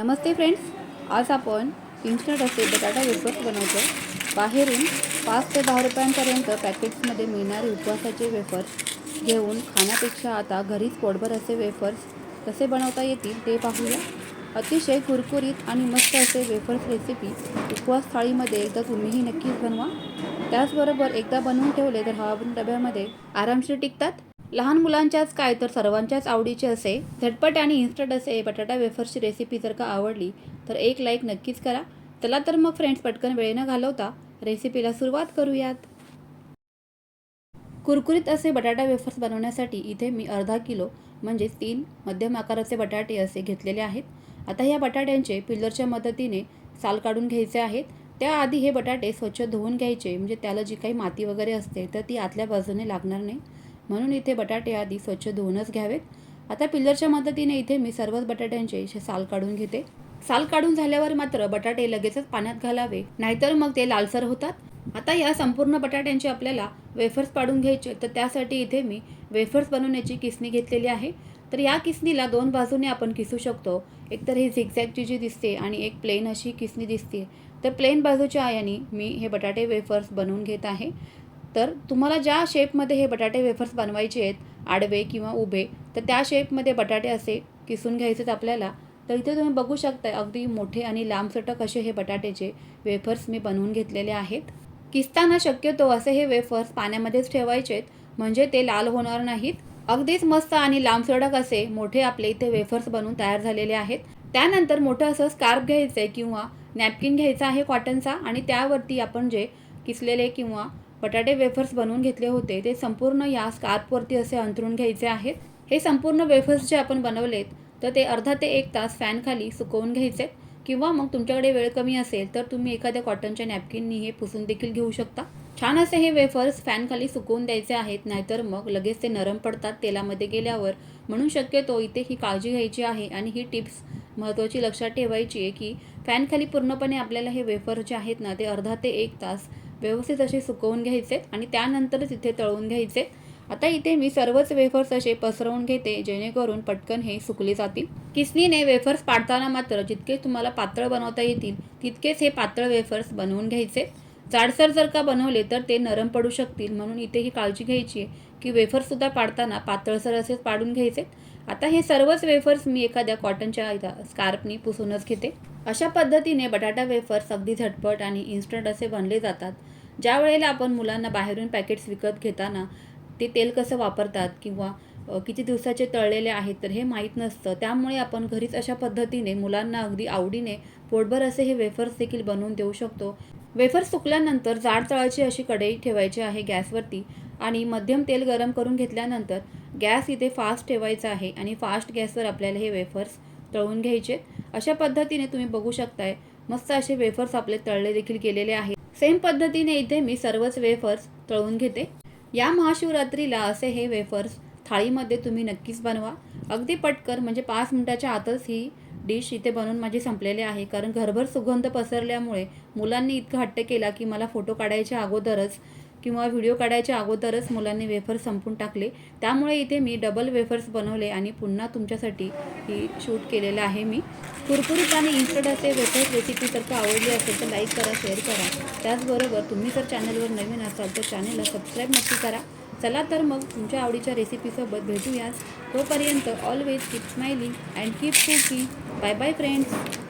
नमस्ते friends आज आपण instant असे बटाटा वेफर्स बनवतो बाहेरून पाच ते दहा रुपयांपर्यंत पॅकेट्समध्ये मिळणारे उपवासाचे वेफर्स घेऊन खाण्यापेक्षा आता घरीच पोटभर असे वेफर्स कसे बनवता येतील ते पाहूया. अतिशय कुरकुरीत आणि मस्त असे वेफर्स रेसिपी उपवास थाळीमध्ये एकदा तुम्हीही नक्कीच बनवा. त्याचबरोबर एकदा बनवून ठेवले तर हवाबंद डब्यामध्ये आरामशीर टिकतात. लहान मुलांच्याच काय तर सर्वांच्याच आवडीचे असे झटपट आणि इन्स्टंट असे बटाटा वेफर्सची रेसिपी जर का आवडली तर एक लाईक नक्कीच करा. चला तर मग फ्रेंड्स पटकन वेळ न घालवता रेसिपीला सुरुवात करूयात. कुरकुरीत असे बटाटा वेफर्स बनवण्यासाठी इथे मी अर्धा किलो म्हणजेच तीन मध्यम आकाराचे बटाटे असे घेतलेले आहेत. आता या बटाट्यांचे पिल्लरच्या मदतीने साल काढून घ्यायचे आहेत. त्याआधी हे बटाटे स्वच्छ धुवून घ्यायचे म्हणजे त्याला जी काही माती वगैरे असते तर ती आतल्या बाजूने लागणार नाही. म्हणून इथे बटाटे आधी स्वच्छ धुवूनच घ्यावेत. आता पिल्लरच्या मदतीने इथे मी सर्वच बटाट्यांचे असे साल काढून घेते. साल काढून झाल्यावर मात्र बटाटे लगेचच पाण्यात घालावे नाहीतर मग ते लालसर होतात. आता या संपूर्ण बटाट्यांचे आपल्याला वेफर्स पाडून घ्यायचे तर त्यासाठी इथे मी वेफर्स बनवण्याची किसणी घेतलेली आहे. तर या किसणीला दोन बाजूने आपण किसू शकतो. एकतर ही झिगझॅगची जी दिसते आणि एक प्लेन अशी किसणी दिसते. तर प्लेन बाजूच्या आयाने मी हे बटाटे वेफर्स बनवून घेत आहे. तर तुम्हाला ज्या शेपमध्ये हे बटाटे वेफर्स बनवायचे आहेत आडवे किंवा उभे तर त्या शेपमध्ये बटाटे असे किसून घ्यायचेत आपल्याला तर इथे तुम्ही बघू शकता अगदी मोठे आणि लांबसटक असे हे बटाट्याचे वेफर्स मी बनवून घेतलेले आहेत. किसताना शक्यतो असे हे वेफर्स पाण्यामध्येच ठेवायचे आहेत म्हणजे ते लाल होणार नाहीत. अगदीच मस्त आणि लांबसडक असे मोठे आपले इथे वेफर्स बनवून तयार झालेले आहेत. त्यानंतर मोठं असं स्कार्फ घ्यायचं आहे किंवा नॅपकिन घ्यायचा आहे कॉटनचा आणि त्यावरती आपण जे किसलेले किंवा बटाटे वेफर्स बनवून घेतले होते. ते संपूर्ण या स्कार्पवरती असे अंथरून घ्यायचे आहेत. हे संपूर्ण वेफर्स जे आपण बनवलेत तर ते अर्धा ते एक तास फॅनखाली सुकवून घ्यायचे. किंवा मग तुमच्याकडे वेळ कमी असेल तर तुम्ही एखाद्या कॉटनच्या नॅपकिननी हे पुसून देखील घेऊ शकता. छान असे हे वेफर्स फॅनखाली सुकवून द्यायचे आहेत नाहीतर मग लगेच ते नरम पडतात तेलामध्ये गेल्यावर. म्हणून शक्यतो इथे ही काळजी घ्यायची आहे आणि ही टिप्स महत्त्वाची लक्षात ठेवायची आहे की फॅनखाली पूर्णपणे आपल्याला हे वेफर जे आहेत ना ते अर्धा ते एक तास व्यवस्थित असे सुकवून घ्यायचे आणि त्यानंतरच इथे तळून घ्यायचे. आता इथे मी सर्वच वेफर्स असे पसरवून घेते जेणेकरून पटकन हे सुकले जातील. किसनीने वेफर्स पाडताना मात्र जितके तुम्हाला पातळ बनवता येतील तितकेच हे पातळ वेफर्स बनवून घ्यायचे. जाडसर जर का बनवले तर ते नरम पडू शकतील. म्हणून इथे ही काळजी घ्यायची आहे की वेफर्ससुद्धा पाडताना पातळसर असेच पाडून घ्यायचे. आता हे सर्वच वेफर्स मी एखाद्या कॉटनच्या स्कार्पनी पुसूनच घेते. अशा पद्धतीने बटाटा वेफर्स अगदी झटपट आणि इन्स्टंट असे बनले जातात. ज्या वेळेला आपण मुलांना बाहेरून पॅकेट्स विकत घेताना ते तेल कसं वापरतात किंवा किती दिवसाचे तळलेले आहेत तर हे माहीत नसतं. त्यामुळे आपण घरीच अशा पद्धतीने मुलांना अगदी आवडीने पोटभर असे हे वेफर्स देखील बनवून देऊ शकतो. वेफर्स सुकल्यानंतर जाड तळाची अशी कढई ठेवायची आहे गॅसवरती आणि मध्यम तेल गरम करून घेतल्यानंतर गॅस इथे फास्ट ठेवायचा आहे आणि फास्ट गॅसवर आपल्याला हे वेफर्स तळून घ्यायचे. अशा पद्धतीने तुम्ही बघू शकताय मस्त असे वेफर्स आपले तळले देखील केलेले आहेत. सेम पद्धतीने इथे मी सर्वच वेफर्स तळून घेते. या महाशिवरात्रीला असे हे वेफर्स थाळीमध्ये तुम्ही नक्कीच बनवा. अगदी पटकर म्हणजे पाच मिनिटाच्या आतच ही डिश इथे बनवून माझी संपलेली आहे. कारण घरभर सुगंध पसरल्यामुळे मुलांनी इतका हट्ट केला की मला फोटो काढायच्या अगोदरच किंवा व्हिडिओ काढायच्या अगोदरच मुलांनी वेफर्स संपून टाकले. त्यामुळे इथे मी डबल वेफर्स बनवले आणि पुन्हा तुमच्यासाठी ही शूट केलेलं आहे मी. कुरकुरीत आणि इन्स्टंट असे वेफर्स रेसिपी जर का आवडली असेल तर लाईक करा शेअर करा. त्याचबरोबर तुम्ही जर चॅनलवर नवीन असाल तर चॅनलला सबस्क्राईब नक्की करा. चला तर मग तुमच्या आवडीच्या रेसिपीसोबत भेटूयास तोपर्यंत always keep smiling and keep cooking bye bye friends